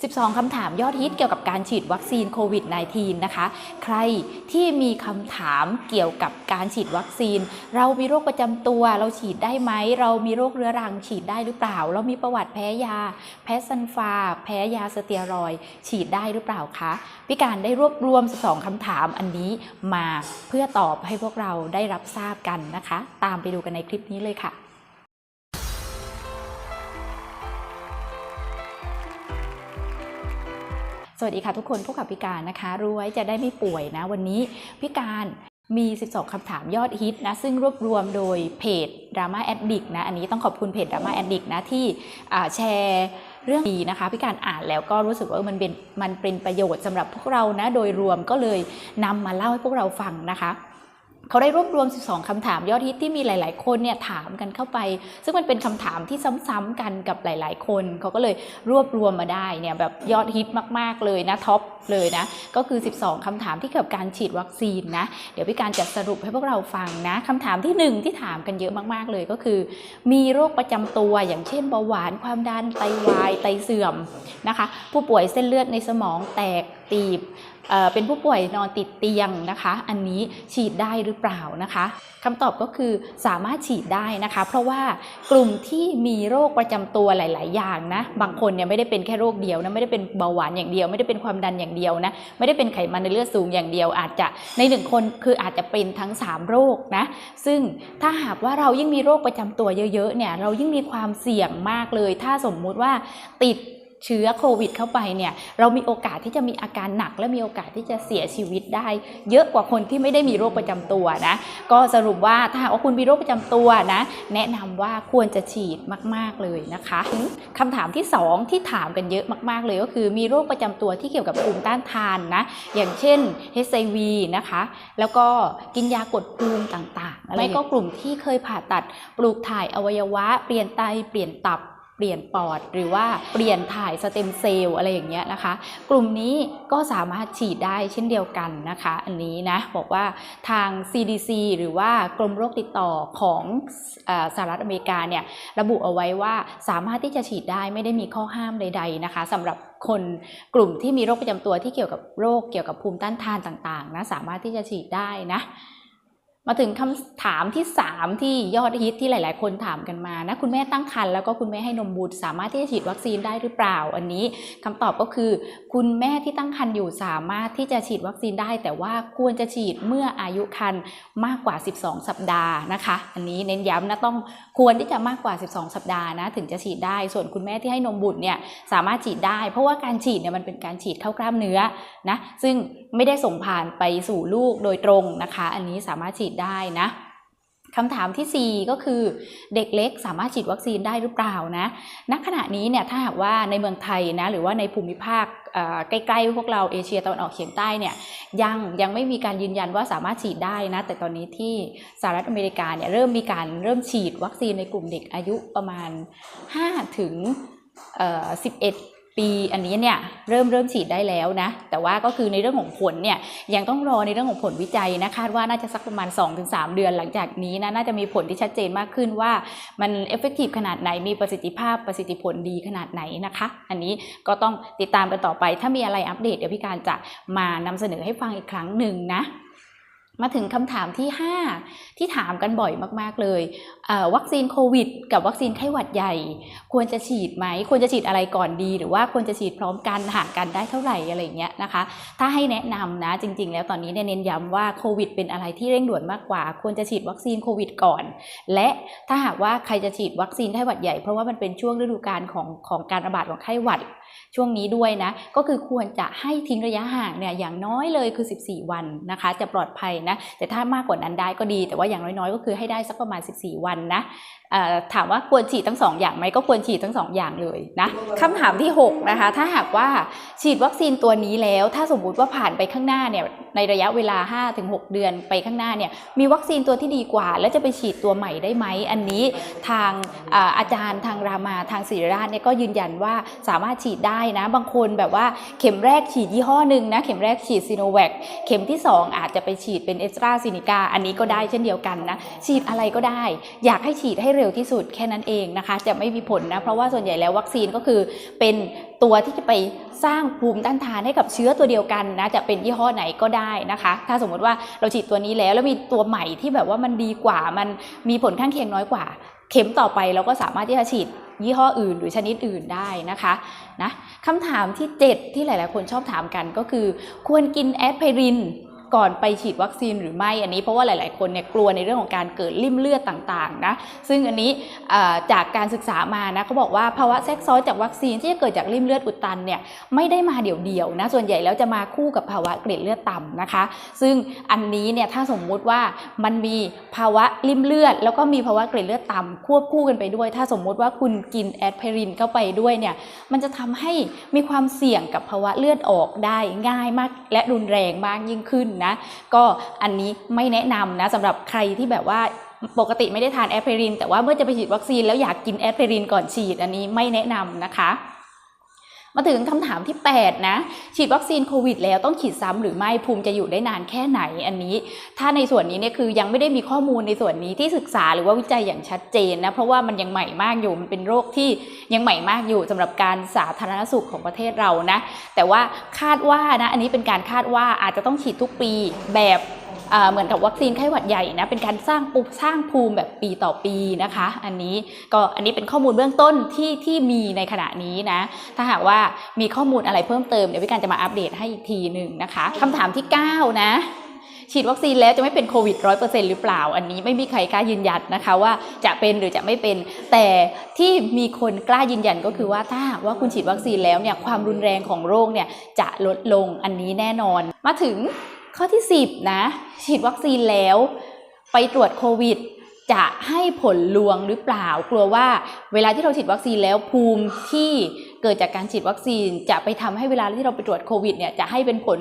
12 คำถามยอดฮิตเกี่ยวกับการฉีดวัคซีนโควิด -19 นะคะ ใครที่มีคำถามเกี่ยวกับการฉีดวัคซีน เรามีโรคประจำตัว เราฉีดได้ไหม เรามีโรคเรื้อรังฉีดได้หรือเปล่า เรามีประวัติแพ้ยา แพ้ซันฟา แพ้ยาสเตียรอยฉีดได้หรือเปล่าคะ พี่การได้รวบรวม 12 คำถามอันนี้มาเพื่อตอบให้พวกเราได้รับทราบกันนะคะ ตามไปดูกันในคลิปนี้เลยค่ะ สวัสดีค่ะทุกคนพบกับพิการนะคะ รู้ไว้จะได้ไม่ป่วยนะ วันนี้พิการมี 12 คำถามยอดฮิตนะ ซึ่งรวบรวมโดยเพจ Drama Addict นะ อันนี้ต้องขอบคุณเพจ Drama Addict นะ ที่แชร์เรื่องดีนะคะ พิการอ่านแล้วก็รู้สึกว่ามันเป็นมันเป็นประโยชน์สำหรับพวกเรานะ โดยรวมก็เลยนำมาเล่าให้พวกเราฟังนะคะ เขาได้รวบรวม 12คำถามยอดฮิตที่มีหลาย ๆ คนเนี่ยถามกันเข้าไป ซึ่งมันเป็นคำถามที่ซ้ำๆกันกับหลาย ๆ คน เขาก็เลยรวบรวมมาได้เนี่ยแบบยอดฮิตมาก ๆ เลยนะท็อปเลยนะ ก็คือ 12คำถามที่เกี่ยวกับการฉีดวัคซีนนะ เดี๋ยวพี่การจะสรุปให้พวกเราฟังนะคำถามที่ 1 ที่ถามกันเยอะมาก ๆ เลยก็คือ มีโรคประจำตัวอย่างเช่นเบาหวาน ความดัน ไตวาย ไตเสื่อมนะคะ ผู้ป่วยเส้นเลือดในสมองแตก ตีบเป็นผู้ป่วยนอนติดเตียงนะคะ อันนี้ฉีดได้หรือเปล่านะคะคำตอบก็คือสามารถฉีดได้นะคะ เพราะว่ากลุ่มที่มีโรคประจำตัวหลาย ๆ อย่างนะ บางคนเนี่ยไม่ได้เป็นแค่โรคเดียวนะไม่ได้เป็นเบาหวานอย่างเดียว ไม่ได้เป็นความดันอย่างเดียวนะไม่ได้เป็นไขมันในเลือดสูงอย่างเดียว อาจจะในหนึ่งคนคืออาจจะเป็นทั้ง 3 โรคนะซึ่งถ้าหากว่าเรายิ่งมีโรคประจำตัวเยอะ ๆ เนี่ยเรายิ่งมีความเสี่ยงมากเลย ถ้าสมมุติว่าติด เชื้อโควิดเข้าไปเนี่ยเรามีโอกาสที่จะมีอาการหนัก และมีโอกาสที่จะเสียชีวิตได้ เยอะกว่าคนที่ไม่ได้มีโรคประจำตัวนะก็สรุปว่าถ้าหากว่าคุณมีโรคประจำตัวนะแนะนำว่าควรจะฉีดมาก ๆเลยนะคะคำถามที่ 2 ที่ถามกันเยอะมาก ๆ เลยก็คือมีโรคประจำตัวที่เกี่ยวกับภูมิต้านทานนะอย่างเช่น HIV นะคะ แล้วก็กินยากดภูมิต่างๆไม่ก็กลุ่มที่เคยผ่าตัดปลูกถ่ายอวัยวะ เปลี่ยนไตเปลี่ยนตับ เปลี่ยนปอดหรือว่าเปลี่ยนถ่ายสเต็มเซลล์อะไรอย่างเงี้ยนะคะ กลุ่มนี้ก็สามารถฉีดได้เช่นเดียวกันนะคะ อันนี้นะบอกว่าทาง CDC หรือว่ากรมโรคติดต่อของอสหรัฐอเมริกาเนี่ยระบุเอาไว้ว่าสามารถที่จะฉีดได้ไม่ได้มีข้อห้ามใด ๆนะคะสำหรับคนกลุ่มที่มีโรคประจำตัวที่เกี่ยวกับโรคเกี่ยวกับภูมิต้านทานต่างๆนะสามารถที่จะฉีดได้นะ มาถึงคำถามที่ 3 ที่ยอดฮิตที่หลาย ๆ คนถามกันมานะคุณแม่ตั้งครรภ์แล้วก็คุณแม่ให้นมบุตร สามารถที่จะฉีดวัคซีนได้หรือเปล่า อันนี้คำตอบก็คือ คุณแม่ที่ตั้งครรภ์อยู่สามารถที่จะฉีดวัคซีนได้ แต่ว่าควรจะฉีดเมื่ออายุครรภ์มากกว่า 12 สัปดาห์นะคะ อันนี้เน้นย้ำนะต้องควรที่จะมากกว่า 12 สัปดาห์นะถึงจะฉีดได้ ส่วนคุณแม่ที่ให้นมบุตรเนี่ยสามารถฉีดได้ เพราะว่าการฉีดเนี่ยมันเป็นการฉีดเข้ากล้ามเนื้อนะซึ่งไม่ได้ส่งผ่านไปสู่ลูกโดยตรงนะคะ อันนี้สามารถฉีดได้นะคำถามทีสี่ 4 ก็คือเด็กเล็กสามารถฉีดวัคซีนได้หรือเปล่านะณขณะนี้เนี่ยถ้าหากว่าในเมืองไทยนะหรือว่าในภูมิภาคใกล้ๆพวกเราเอเชียตะวันออกเฉียงใต้เนี่ยยังยังไม่มีการยืนยันว่าสามารถฉีดได้นะแต่ตอนนี้ที่สหรัฐอเมริกาเนี่ยเริ่มมีการเริ่มฉีดวัคซีนในกลุ่มเด็กอายุประมาณ5ถึงเอ่อ11 ปีอันนี้เนี่ยเริ่มเริ่มฉีดได้แล้วนะ แต่ว่าก็คือในเรื่องของผลเนี่ยยังต้องรอในเรื่องของผลวิจัยนะคาดว่าน่าจะสักประมาณ 2-3 เดือนหลังจากนี้นะน่าจะมีผลที่ชัดเจนมากขึ้นว่ามันเอฟเฟกตีฟขนาดไหนมีประสิทธิภาพประสิทธิผลดีขนาดไหนนะคะ อันนี้ก็ต้องติดตามกันต่อไป ถ้ามีอะไรอัปเดตเดี๋ยวพี่การจะมานำเสนอให้ฟังอีกครั้งหนึ่งนะ มาถึงคำถามที่ 5 ที่ถามกันบ่อยมาก ๆ เลย วัคซีนโควิด กับวัคซีนไข้หวัดใหญ่ ควรจะฉีดไหม ควรจะฉีดอะไรก่อนดี หรือว่าควรจะฉีดพร้อมกันห่างกันได้เท่าไหร่อะไรอย่างเงี้ยนะคะ ถ้าให้แนะนำนะจริง ๆ แล้วตอนนี้เน้นย้ำว่าโควิด เป็นอะไรที่เร่งด่วนมากกว่า ควรจะฉีดวัคซีนโควิดก่อน และถ้าหากว่าใครจะฉีดวัคซีนไข้หวัดใหญ่เพราะว่ามันเป็นช่วงฤดูกาลของของการระบาดของไข้หวัด ช่วงนี้ด้วยนะ ก็คือควรจะให้ทิ้งระยะห่างเนี่ยอย่างน้อยเลยคือ 14 วันนะคะ จะปลอดภัยนะ แต่ถ้ามากกว่านั้นได้ก็ดี แต่ว่าอย่างน้อยๆ ก็คือให้ได้สักประมาณ 14 วันนะ ถามว่าควรฉีดทั้งสองอย่างไหมก็ควรฉีดทั้งสองอย่างเลยนะคำถามที่6นะคะถ้าหากว่าฉีดวัคซีนตัวนี้แล้ว ถ้าสมมุติว่าผ่านไปข้างหน้าเนี่ยในระยะเวลา 5-6 เดือนไปข้างหน้าเนี่ยมีวัคซีนตัวที่ดีกว่า แล้วจะไปฉีดตัวใหม่ได้ไหมอันนี้ทางอาอาจารย์ทางรามาทางศิริราชเนี่ยก็ยืนยันว่าสามารถฉีดได้นะบางคนแบบว่าเข็มแรกฉีดยี่ห้อหนึ่งนะเข็มแรกฉีดซีโนแวคเข็มที่ 2 อาจจะไปฉีดเป็นเอสตราซินิกาอันนี้ก็ได้เช่นเดียวกันนะฉีดอะไรก็ได้ อยากให้ฉีดให้เร็วที่สุดแค่นั้นเองนะคะ จะไม่มีผลนะเพราะว่าส่วนใหญ่แล้ววัคซีนก็คือเป็นตัวที่จะไปสร้างภูมิต้านทานให้กับเชื้อตัวเดียวกันนะจะเป็นยี่ห้อไหนก็ได้นะคะ ถ้าสมมติว่าเราฉีดตัวนี้แล้วแล้วมีตัวใหม่ที่แบบว่ามันดีกว่ามันมีผลข้างเคียงน้อยกว่า เข็มต่อไปเราก็สามารถที่จะฉีดยี่ห้ออื่น หรือชนิดอื่นได้นะคะนะคำถามที่ 7 ที่หลาย ๆ คนชอบถามกันก็คือ ควรกินแอสไพริน ก่อนไปฉีดวัคซีนหรือไม่อันนี้เพราะว่าหลาย ๆ คนเนี่ยกลัวในเรื่องของการเกิดริ่มเลือดต่าง ๆ นะ ซึ่งอันนี้จากการศึกษามานะเขาบอกว่าภาวะแทรกซ้อนจากวัคซีนที่จะเกิดจากริ่มเลือดอุดตันเนี่ยไม่ได้มาเดี่ยว ๆ นะ ส่วนใหญ่แล้วจะมาคู่กับภาวะเกล็ดเลือดต่ำนะคะ ซึ่งอันนี้เนี่ยถ้าสมมุติว่ามันมีภาวะริ่มเลือด แล้วก็มีภาวะเกล็ดเลือดต่ำควบคู่กันไปด้วย ถ้าสมมุติว่าคุณกินแอสไพรินเข้าไปด้วยเนี่ยมันจะทำให้มีความเสี่ยงกับภาวะเลือดออกได้ง่ายมาก และรุนแรงมากยิ่งขึ้นนะ ก็อันนี้ไม่แนะนำนะสำหรับใครที่แบบว่าปกติไม่ได้ทานแอสไพรินแต่ว่าเมื่อจะไปฉีดวัคซีนแล้วอยากกินแอสไพรินก่อนฉีดอันนี้ไม่แนะนำนะคะ มาถึงคำถามที่ 8 นะ ฉีดวัคซีนโควิดแล้วต้องฉีดซ้ำหรือไม่ภูมิจะอยู่ได้นานแค่ไหนอันนี้ ถ้าในส่วนนี้เนี่ยคือยังไม่ได้มีข้อมูลในส่วนนี้ที่ศึกษาหรือว่าวิจัยอย่างชัดเจนนะเพราะว่ามันยังใหม่มากอยู่มันเป็นโรคที่ยังใหม่มากอยู่สำหรับการสาธารณสุขของประเทศเรานะ แต่ว่าคาดว่านะอันนี้เป็นการคาดว่าอาจจะต้องฉีดทุกปีแบบเหมือนกับวัคซีนไข้หวัดใหญ่นะเป็นการสร้างปุสร้างภูมิแบบปีต่อปีนะคะ อันนี้ก็อันนี้เป็นข้อมูลเบื้องต้นที่ที่มีในขณะนี้นะ ถ้าหากว่ามีข้อมูลอะไรเพิ่มเติมเดี๋ยวพี่การจะมาอัปเดตให้อีกทีหนึ่งนะคะคำถามที่ 9 นะฉีดวัคซีนแล้วจะไม่เป็นโควิดร้อยเปอร์เซ็นต์หรือเปล่า อันนี้ไม่มีใครกล้ายืนยันนะคะว่าจะเป็นหรือจะไม่เป็น แต่ที่มีคนกล้ายืนยันก็คือว่าถ้าว่าคุณฉีดวัคซีนแล้วเนี่ยความรุนแรงของโรคเนี่ยจะลดลงอันนี้แน่นอน มาถึง ข้อที่ 10 นะ ฉีดวัคซีนแล้ว ไปตรวจโควิด จะให้ผลลวงหรือเปล่า กลัวว่าเวลาที่เราฉีดวัคซีนแล้วภูมิที่เกิดจากการฉีดวัคซีน จะไปทำให้เวลาที่เราไปตรวจโควิดเนี่ยจะให้เป็นผล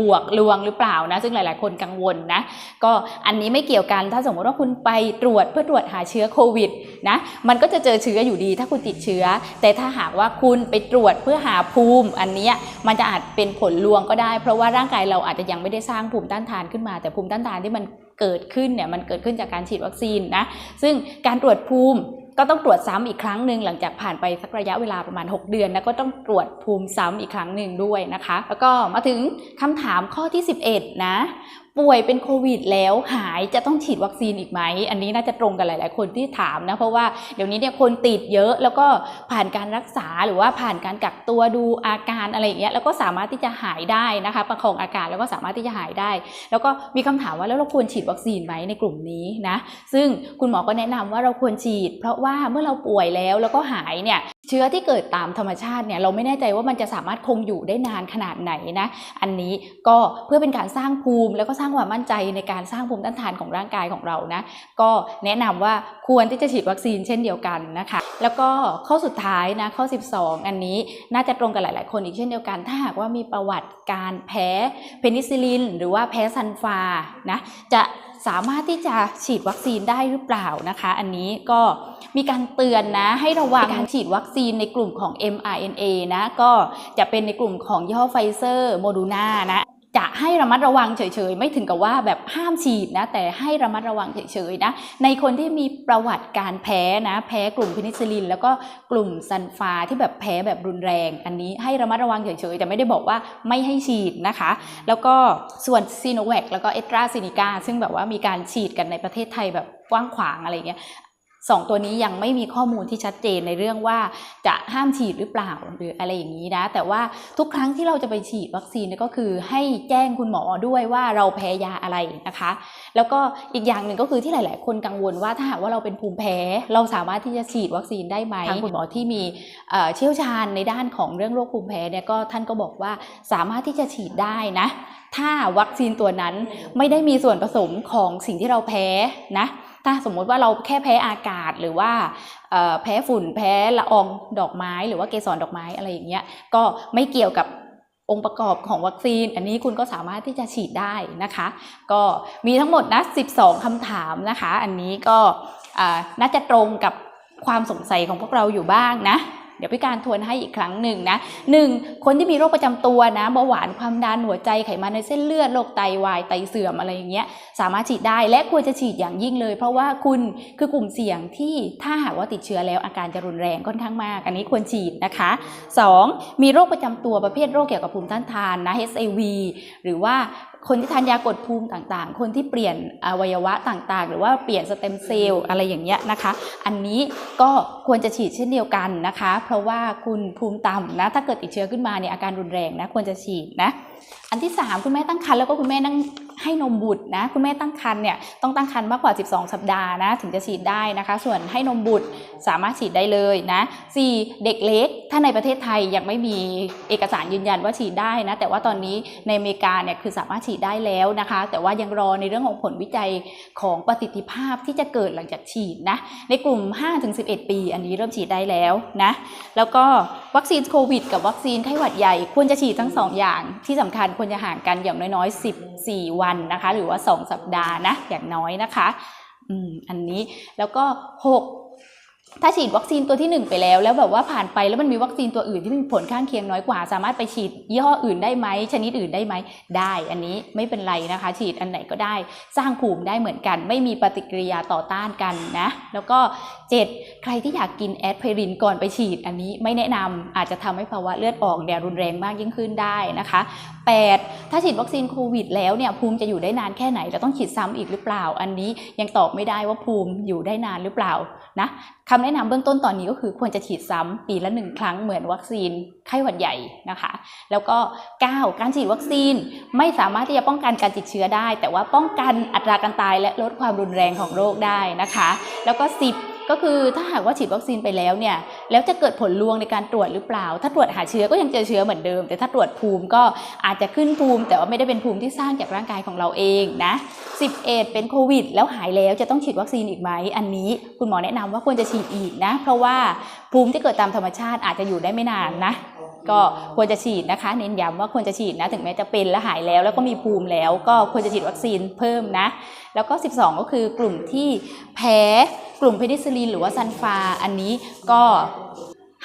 บวกลวงหรือเปล่านะ ซึ่งหลาย ๆ คนกังวลนะ ก็อันนี้ไม่เกี่ยวกันถ้าสมมติว่าคุณไปตรวจเพื่อตรวจหาเชื้อโควิดนะมันก็จะเจอเชื้ออยู่ดีถ้าคุณติดเชื้อ แต่ถ้าหากว่าคุณไปตรวจเพื่อหาภูมิ อันนี้มันจะอาจเป็นผลลวงก็ได้ เพราะว่าร่างกายเราอาจจะยังไม่ได้สร้างภูมิต้านทานขึ้นมา แต่ภูมิต้านทานที่มันเกิดขึ้นเนี่ยมันเกิดขึ้นจากการฉีดวัคซีนนะซึ่งการตรวจภูมิ ก็ต้องตรวจซ้ำอีกครั้งหนึ่งหลังจากผ่านไปสักระยะเวลาประมาณ 6 เดือน แล้วก็ต้องตรวจภูมิซ้ำอีกครั้งหนึ่งด้วยนะคะ แล้วก็มาถึงคำถามข้อที่ 11 นะ ป่วยเป็นโควิดแล้วหายจะต้องฉีดวัคซีนอีกไหม อันนี้น่าจะตรงกับหลาย ๆ คนที่ถามนะ เพราะว่าเดี๋ยวนี้เนี่ยคนติดเยอะแล้วก็ผ่านการรักษาหรือว่าผ่านการกักตัวดูอาการอะไรอย่างเงี้ยแล้วก็สามารถที่จะหายได้นะคะ ประคองอาการแล้วก็สามารถที่จะหายได้ แล้วก็มีคำถามว่าแล้วเราควรฉีดวัคซีนไหมในกลุ่มนี้นะซึ่งคุณหมอก็แนะนำว่าเราควรฉีด เพราะว่าเมื่อเราป่วยแล้วแล้วก็หายเนี่ย เชื้อที่เกิดตามธรรมชาติเนี่ยเราไม่แน่ใจว่ามันจะสามารถคงอยู่ได้นานขนาดไหนนะอันนี้ก็เพื่อเป็นการสร้างภูมิ แล้วก็สร้างความมั่นใจในการสร้างภูมิต้านทานของร่างกายของเรานะก็แนะนำว่าควรที่จะฉีดวัคซีนเช่นเดียวกันนะคะ แล้วก็ข้อสุดท้ายนะข้อ 12 อันนี้น่าจะตรงกับหลาย ๆ คนอีกเช่นเดียวกัน ถ้าหากว่ามีประวัติการแพ้เพนิซิลลิน หรือว่าแพ้ซันฟานะจะ สามารถที่จะฉีดวัคซีนได้หรือเปล่านะคะ อันนี้ก็มีการเตือนนะให้ระวังการฉีดวัคซีนในกลุ่มของ mRNA นะก็จะเป็นในกลุ่มของยี่ห้อไฟเซอร์โมดูนานะ จะให้ระมัดระวังเฉยๆ ไม่ถึงกับว่าแบบห้ามฉีดนะแต่ให้ระมัดระวังเฉยๆนะในคนที่มีประวัติการแพ้นะแพ้กลุ่มเพนิซิลลิน แล้วก็กลุ่มซันฟาที่แบบแพ้แบบรุนแรง อันนี้ให้ระมัดระวังเฉยๆ แต่ไม่ได้บอกว่าไม่ให้ฉีดนะคะ แล้วก็ส่วนซีโนแวคแล้วก็เอตราซินิกาซึ่งแบบว่ามีการฉีดกันในประเทศไทยแบบกว้างขวางอะไรเงี้ย สองตัวนี้ยังไม่มีข้อมูลที่ชัดเจนในเรื่องว่าจะห้ามฉีดหรือเปล่าหรืออะไรอย่างนี้นะ แต่ว่าทุกครั้งที่เราจะไปฉีดวัคซีนเนี่ยก็คือให้แจ้งคุณหมอด้วยว่าเราแพ้ยาอะไรนะคะ แล้วก็อีกอย่างหนึ่งก็คือที่หลาย ๆ คนกังวลว่าถ้าหากว่าเราเป็นภูมิแพ้ เราสามารถที่จะฉีดวัคซีนได้ไหมทางคุณหมอที่มีเอ่อเชี่ยวชาญในด้านของเรื่องโรคภูมิแพ้เนี่ยก็ท่านก็บอกว่าสามารถที่จะฉีดได้นะ ถ้าวัคซีนตัวนั้นไม่ได้มีส่วนผสมของสิ่งที่เราแพ้นะ ถ้าสมมุติว่าเราแค่แพ้อากาศหรือว่าแพ้ฝุ่นแพ้ละอองดอกไม้หรือว่าเกสรดอกไม้อะไรอย่างเงี้ยก็ไม่เกี่ยวกับองค์ประกอบของวัคซีน อันนี้คุณก็สามารถที่จะฉีดได้นะคะ ก็มีทั้งหมดนะ 12คำถามนะคะ อันนี้ก็น่าจะตรงกับความสงสัยของพวกเราอยู่บ้างนะ เดี๋ยวพี่การทวนให้อีกครั้งหนึ่งนะหนึ่งคนที่มีโรคประจำตัวนะเบาหวานความดันหัวใจไขมันในเส้นเลือดโรคไตวายไตเสื่อมอะไรอย่างเงี้ยสามารถฉีดได้และควรจะฉีดอย่างยิ่งเลย เพราะว่าคุณคือกลุ่มเสี่ยงที่ถ้าหากว่าติดเชื้อแล้วอาการจะรุนแรงค่อนข้างมาก อันนี้ควรฉีดนะคะ 2. มีโรคประจำตัวประเภทโรคเกี่ยวกับภูมิต้านทานนะ HIV หรือว่า คนที่ทานยากดภูมิต่างๆ คนที่เปลี่ยนอวัยวะต่างๆ หรือว่าเปลี่ยนสเต็มเซลล์อะไรอย่างเงี้ยนะคะ อันนี้ก็ควรจะฉีดเช่นเดียวกันนะคะ เพราะว่าคุณภูมิต่ำนะ ถ้าเกิดติดเชื้อขึ้นมาเนี่ยอาการรุนแรงนะควรจะฉีดนะอันที่ 3 คุณแม่ตั้งครรภ์แล้วก็คุณแม่นั่งให้นมบุตรนะคุณแม่ตั้งครรภ์เนี่ยต้องตั้งครรภ์มากกว่า 12 สัปดาห์นะถึงจะฉีดได้นะคะ ส่วนให้นมบุตรสามารถฉีดได้เลยนะ 4. เด็กเล็ก ถ้าในประเทศไทยยังไม่มีเอกสารยืนยันว่าฉีดได้นะ แต่ว่าตอนนี้ในอเมริกาเนี่ยคือสามารถฉีดได้แล้วนะคะ แต่ว่ายังรอในเรื่องของผลวิจัยของประสิทธิภาพที่จะเกิดหลังจากฉีดนะในกลุ่ม 5-11 ปี อันนี้เริ่มฉีดได้แล้วนะแล้วก็ วัคซีนโควิด กับวัคซีนไข้หวัดใหญ่ควรจะฉีดทั้ง 2 อย่าง ที่สำคัญควรจะห่างกันอย่างน้อยๆ 14 วันนะคะ หรือว่า 2 สัปดาห์นะอย่างน้อยนะคะ อืมอันนี้แล้วก็ 6 ถ้าฉีดวัคซีนตัวที่ 1 ไปแล้ว แล้วแบบว่าผ่านไปแล้วมันมีวัคซีนตัวอื่นที่มีผลข้างเคียงน้อยกว่า สามารถไปฉีดยี่ห้ออื่นได้ไหมชนิดอื่นได้ไหมได้ อันนี้ไม่เป็นไรนะคะ ฉีดอันไหนก็ได้ สร้างภูมิได้เหมือนกัน ไม่มีปฏิกิริยาต่อต้านกันนะแล้วก็ 7. ใครที่อยากกินแอดไพรินก่อนไปฉีด อันนี้ไม่แนะนำอาจจะทำให้ภาวะเลือดออกเนี่ยรุนแรงมากยิ่งขึ้นได้นะคะ 8. ถ้าฉีดวัคซีนโควิด แล้วเนี่ยภูมิจะอยู่ได้นานแค่ไหนเราต้องฉีดซ้ำอีกหรือเปล่า อันนี้ยังตอบไม่ได้ว่าภูมิอยู่ได้นานหรือเปล่านะ คำแนะนำเบื้องต้นตอนนี้ก็คือควรจะฉีดซ้ำปีละหนึ่งครั้งเหมือนวัคซีนไข้หวัดใหญ่นะคะ แล้วก็ 9. การฉีดวัคซีนไม่สามารถที่จะป้องกันการติดเชื้อได้ แต่ว่าป้องกันอัตราการตายและลดความรุนแรงของโรคได้นะคะ แล้วก็ 10 ก็คือถ้าหากว่าฉีดวัคซีนไปแล้วเนี่ยแล้วจะเกิดผลลวงในการตรวจหรือเปล่า ถ้าตรวจหาเชื้อก็ยังเจอเชื้อเหมือนเดิม แต่ถ้าตรวจภูมิก็อาจจะขึ้นภูมิ แต่ว่าไม่ได้เป็นภูมิที่สร้างจากร่างกายของเราเองนะ11 เป็นโควิด แล้วหายแล้วจะต้องฉีดวัคซีนอีกไหมอันนี้คุณหมอแนะนำว่าควรจะฉีดอีกนะ เพราะว่าภูมิที่เกิดตามธรรมชาติอาจจะอยู่ได้ไม่นานนะ ก็ควรจะฉีดนะคะ เน้นย้ำว่าควรจะฉีดนะถึงแม้จะเป็นและหายแล้ว แล้วก็มีภูมิแล้วก็ควรจะฉีดวัคซีนเพิ่มนะ แล้วก็ 12 ก็คือกลุ่มที่แพ้กลุ่มเพนิซิลินหรือว่าซันฟาอันนี้ก็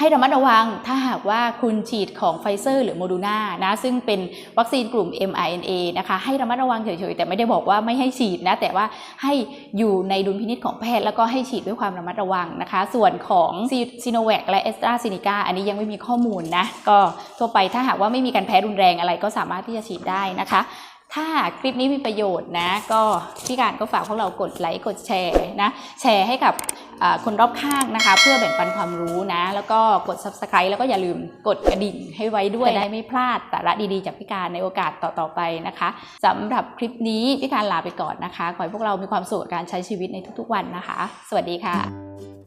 ให้ระมัดระวังถ้าหากว่าคุณฉีดของไฟเซอร์หรือโมดูนานะซึ่งเป็นวัคซีนกลุ่ม mRNA นะคะให้ระมัดระวังเฉยๆ แต่ไม่ได้บอกว่าไม่ให้ฉีดนะ แต่ว่าให้อยู่ในดุลพินิจของแพทย์แล้วก็ให้ฉีดด้วยความระมัดระวังนะคะ ส่วนของซีโนแวคและเอสตราเซเนกาอันนี้ยังไม่มีข้อมูลนะ ก็ทั่วไปถ้าหากว่าไม่มีการแพ้รุนแรงอะไรก็สามารถที่จะฉีดได้นะคะ ถ้าคลิปนี้มีประโยชน์นะ ก็พี่การก็ฝากพวกเรากดไลค์กดแชร์นะ แชร์ให้กับคนรอบข้างนะคะ เพื่อแบ่งปันความรู้นะ แล้วก็กด subscribe แล้วก็อย่าลืมกดกระดิ่งให้ไว้ด้วยจะได้ไม่พลาดสาระดีๆ จากพี่การในโอกาสต่อๆไปนะคะสำหรับคลิปนี้พี่การลาไปก่อนนะคะ ขอให้พวกเรามีความสุขกับการใช้ชีวิตในทุกๆวันนะคะ สวัสดีค่ะ